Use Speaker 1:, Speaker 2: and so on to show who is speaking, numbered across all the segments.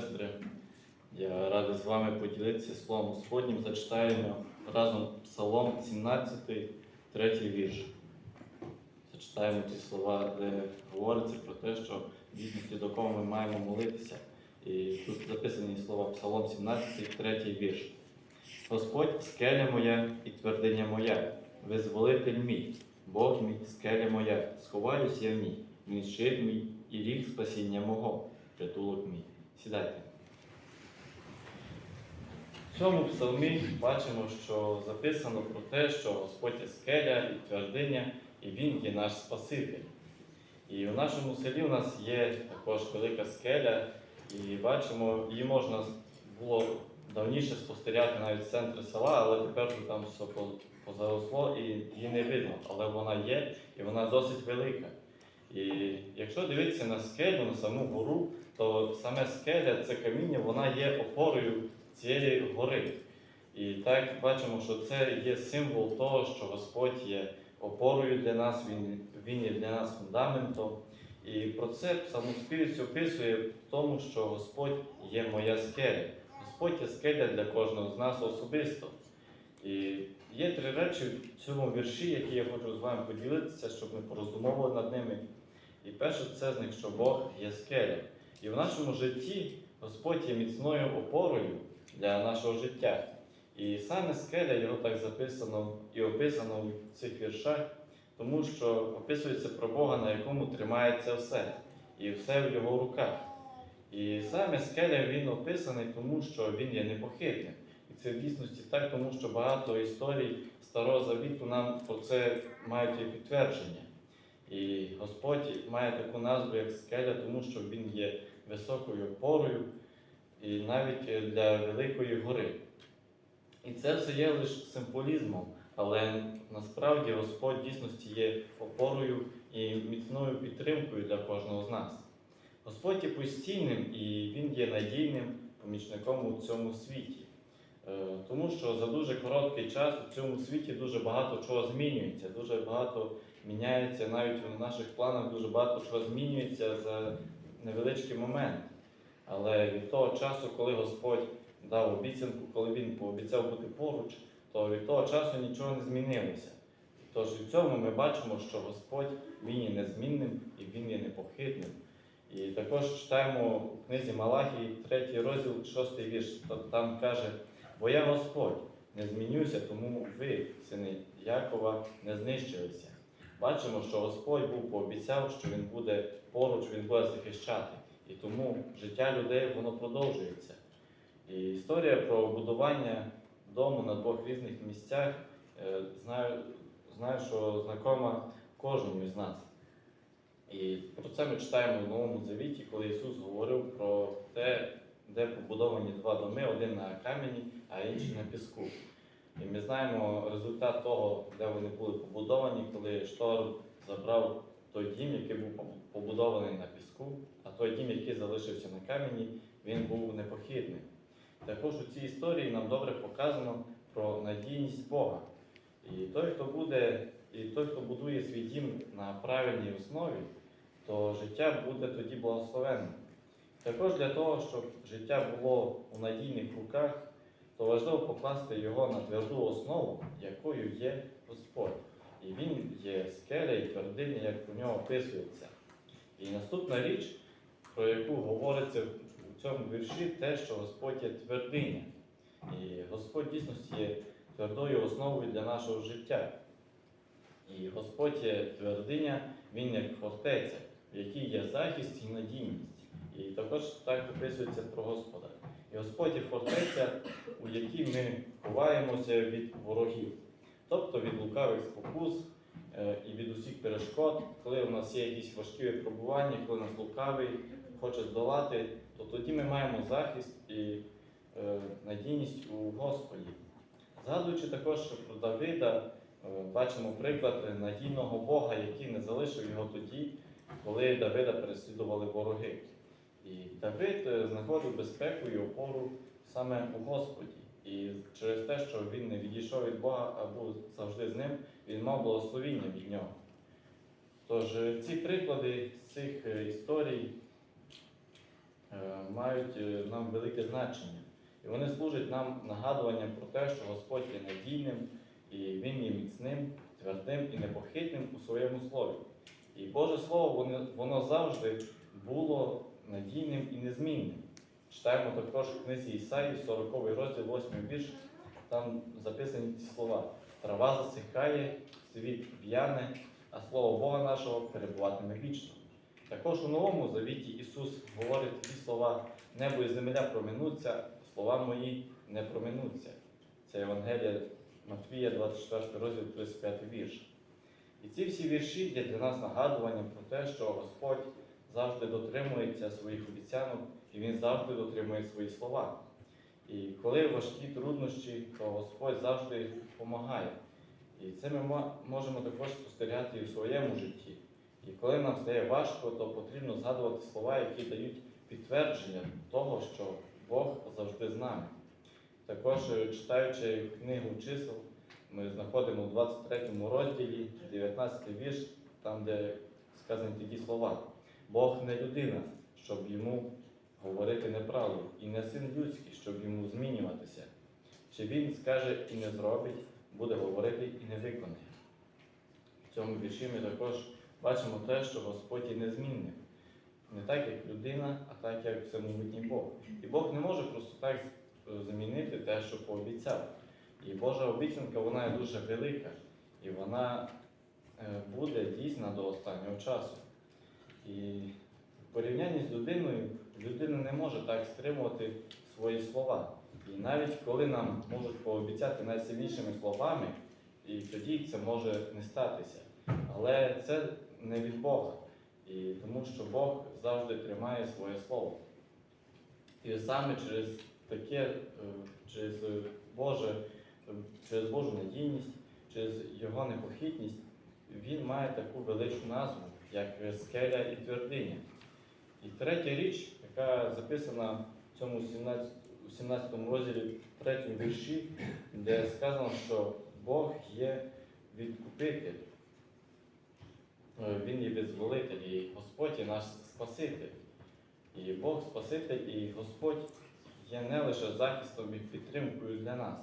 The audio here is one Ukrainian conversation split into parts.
Speaker 1: сестри. Я радий з вами поділитися Словом Господнім. Зачитаємо разом Псалом 17, третій вірш. Зачитаємо ці слова, де говориться про те, що дійсності до кого ми маємо молитися. І тут записані слова Псалом 17, третій вірш. Господь скеля моя і твердиня моя, визволитель мій, Бог мій, скеля моя, сховаюсь я в ній, він щит мій і ріг спасіння мого, притулок мій. Сідайте. В цьому псалмі бачимо, що записано про те, що Господь є скеля і твердиня, і Він є наш Спаситель. І в нашому селі у нас є також велика скеля, і бачимо, її можна було давніше спостерігати навіть з центру села, але тепер там все позаросло і її не видно. Але вона є і вона досить велика. І якщо дивитися на скелю, на саму гору, то саме скеля, це каміння, вона є опорою цієї гори. І так бачимо, що це є символ того, що Господь є опорою для нас, Він, він є для нас фундаментом. І про це псалмоспівець описує в тому, що Господь є моя скеля. Господь є скеля для кожного з нас особисто. І є три речі в цьому вірші, які я хочу з вами поділитися, щоб ми пороздумовували над ними. І перше це з них, що Бог є скеля. І в нашому житті Господь є міцною опорою для нашого життя. І саме скеля його так записано і описано в цих віршах, тому що описується про Бога, на якому тримається все, і все в його руках. І саме скеля він описаний, тому що він є непохитним. І це в дійсності так, тому що багато історій Старого Завіту нам про це мають і підтвердження. І Господь має таку назву, як скеля, тому що він є високою опорою і навіть для Великої гори. І це все є лише символізмом, але насправді Господь дійсності є опорою і міцною підтримкою для кожного з нас. Господь є постійним і Він є надійним помічником у цьому світі. Е, Тому що за дуже короткий час у цьому світі дуже багато чого змінюється, дуже багато міняється, навіть в наших планах дуже багато чого змінюється за невеличкий момент. Але від того часу, коли Господь дав обіцянку, коли Він пообіцяв бути поруч, то від того часу нічого не змінилося. Тож в цьому ми бачимо, що Господь Він є незмінним і Він є непохитним. І також читаємо у книзі Малахії, 3 розділ, 6 вірш, там каже, бо я Господь, не змінюся, тому ви, сини Якова, не знищилися. Бачимо, що Господь був пообіцяв, що Він буде поруч, Він буде захищати. І тому життя людей воно продовжується. І історія про будування дому на двох різних місцях, е, знаю, знаю, що знакома кожному із нас. І про це ми читаємо в Новому Завіті, коли Ісус говорив про те, де побудовані два доми, один на камені, а інший на піску. І ми знаємо результат того, де вони були побудовані, коли Штор забрав той дім, який був побудований на піску, а той дім, який залишився на камені, він був непохитним. Також у цій історії нам добре показано про надійність Бога. І той, хто буде, і той, хто будує свій дім на правильній основі, то життя буде тоді благословенним. Також для того, щоб життя було у надійних руках, то важливо покласти його на тверду основу, якою є Господь. І він є скеля і твердиня, як у нього описується. І наступна річ, про яку говориться в цьому вірші, те, що Господь є твердиня. І Господь дійсності є твердою основою для нашого життя. І Господь є твердиня, Він як фортеця, в якій є захист і надійність. І також так описується про Господа. І Господь є фортеця, у якій ми ховаємося від ворогів, тобто від лукавих спокус е, і від усіх перешкод, коли у нас є якісь важкі випробування, коли нас лукавий хоче здолати, то тоді ми маємо захист і е, надійність у Господі. Згадуючи також про Давида, е, бачимо приклад надійного Бога, який не залишив його тоді, коли Давида переслідували вороги. І Давид е, знаходив безпеку і опору саме у Господі. І через те, що він не відійшов від Бога, а був завжди з ним, він мав благословіння від нього. Тож е, ці приклади з цих е, історій мають нам велике значення. І вони служать нам нагадуванням про те, що Господь є надійним, і Він є міцним, твердим і непохитним у своєму слові. І Боже Слово, воно завжди було надійним і незмінним. Читаємо також в книзі Ісаї, 40 розділ, 8 вірш, там записані ці слова. Трава засихає, світ в'яне, а слово Бога нашого перебуватиме вічно. Також у Новому Завіті Ісус говорить ці слова: небо і земля проминуться, слова мої не проминуться. Це Євангелія Матвія, 24 розділ, 35 вірш. І ці всі вірші є для нас нагадуванням про те, що Господь завжди дотримується своїх обіцянок і Він завжди дотримує свої слова. І коли важкі труднощі, то Господь завжди допомагає. І це ми можемо також спостерігати і в своєму житті. І коли нам стає важко, то потрібно згадувати слова, які дають підтвердження того, що Бог завжди з нами. Також е, читаючи книгу чисел, ми знаходимо у 23 розділі, 19 вірш, там, де сказані такі слова. Бог не людина, щоб йому говорити неправду, і не син людський, щоб йому змінюватися. Чи він скаже і не зробить, буде говорити і не виконає. В цьому вірші ми також бачимо те, що Господь є незмінним. Не так, як людина, а так, як всемогутній Бог. І Бог не може просто так е, замінити те, що пообіцяв. І Божа обіцянка вона є дуже велика, і вона е, буде дійсна до останнього часу. І в порівнянні з людиною, людина не може так стримувати свої слова. І навіть коли нам можуть пообіцяти найсильнішими словами, і тоді це може не статися. Але це не від Бога. І тому що Бог завжди тримає своє слово. І саме через таке, е, через Боже, через Божу надійність, через Його непохитність, Він має таку величну назву, як скеля і твердиня. І третя річ, яка записана в цьому 17, у 17 розділі, третьому вірші, де сказано, що Бог є відкупитель. Е, Він є визволитель, і Господь є наш Спаситель. І Бог Спаситель і Господь є не лише захистом і підтримкою для нас.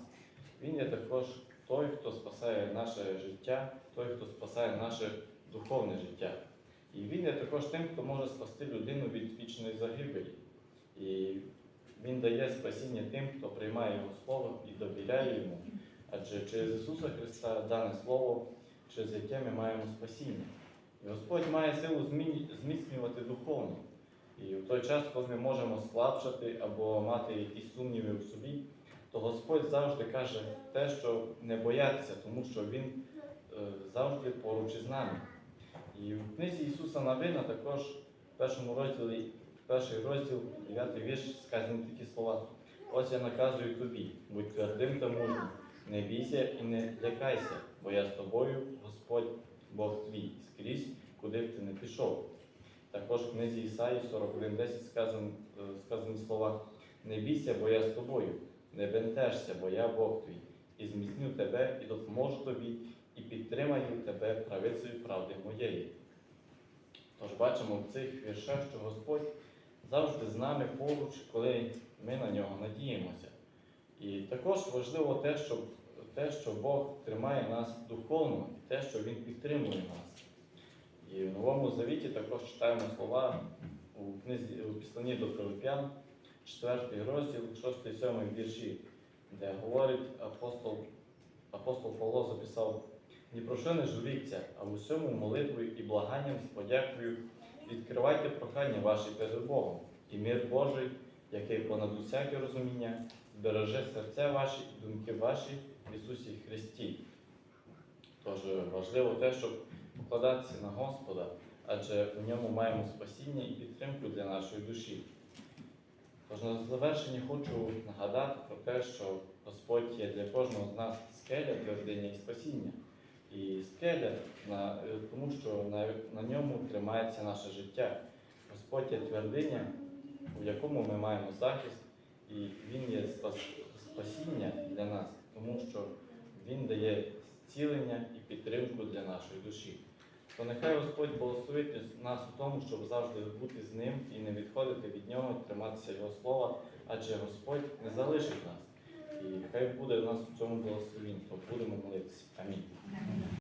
Speaker 1: Він є також той, хто спасає наше життя, той, хто спасає наше духовне життя. І він є також тим, хто може спасти людину від вічної загибелі. І він дає спасіння тим, хто приймає його слово і довіряє йому. Адже через Ісуса Христа дане Слово, через яке ми маємо спасіння. І Господь має силу зміцнювати духовно. І в той час, коли ми можемо слабшати або мати якісь сумніви в собі, то Господь завжди каже те, що не боятися, тому що Він е, завжди поруч із нами. І в книзі Ісуса Навина також в першому розділі, перший розділ, 9 вірш, сказані такі слова. Ось я наказую тобі, будь твердим та мужнім, не бійся і не лякайся, бо я з тобою, Господь, Бог твій, скрізь, куди б ти не пішов. Також в книзі Ісаї 41.10 сказані, е, сказані слова: Не бійся, бо я з тобою, не бентежся, бо я Бог твій, і зміцню тебе, і допоможу тобі, і підтримаю тебе правицею правди моєї. Тож бачимо в цих віршах, що Господь завжди з нами поруч, коли ми на нього надіємося. І також важливо те, що, те, що Бог тримає нас духовно, і те, що Він підтримує нас. І в Новому Завіті також читаємо слова у книзі у післанні до Филип'ян, 4 розділ, 6-7 вірші, де говорить апостол, апостол Павло записав: ні про що не жаліться, а в усьому молитвою і благанням з подякою відкривайте прохання ваші перед Богом, і мир Божий, який понад усяке розуміння, збереже серця ваші і думки ваші в Ісусі Христі. Тож важливо те, щоб покладатися на Господа, адже в ньому маємо спасіння і підтримку для нашої душі. Тож на завершення хочу нагадати про те, що Господь є для кожного з нас скеля, твердиня і спасіння і скеля, на, е, тому що на, на ньому тримається наше життя. Господь є твердиня, у якому ми маємо захист, і Він є спас, спасіння для нас, тому що Він дає зцілення і підтримку для нашої душі. То нехай Господь благословить нас у тому, щоб завжди бути з ним і не відходити від нього, триматися Його слова, адже Господь не залишить нас. І хай буде в нас в цьому благословінство. Тобто будемо молитися. Амінь.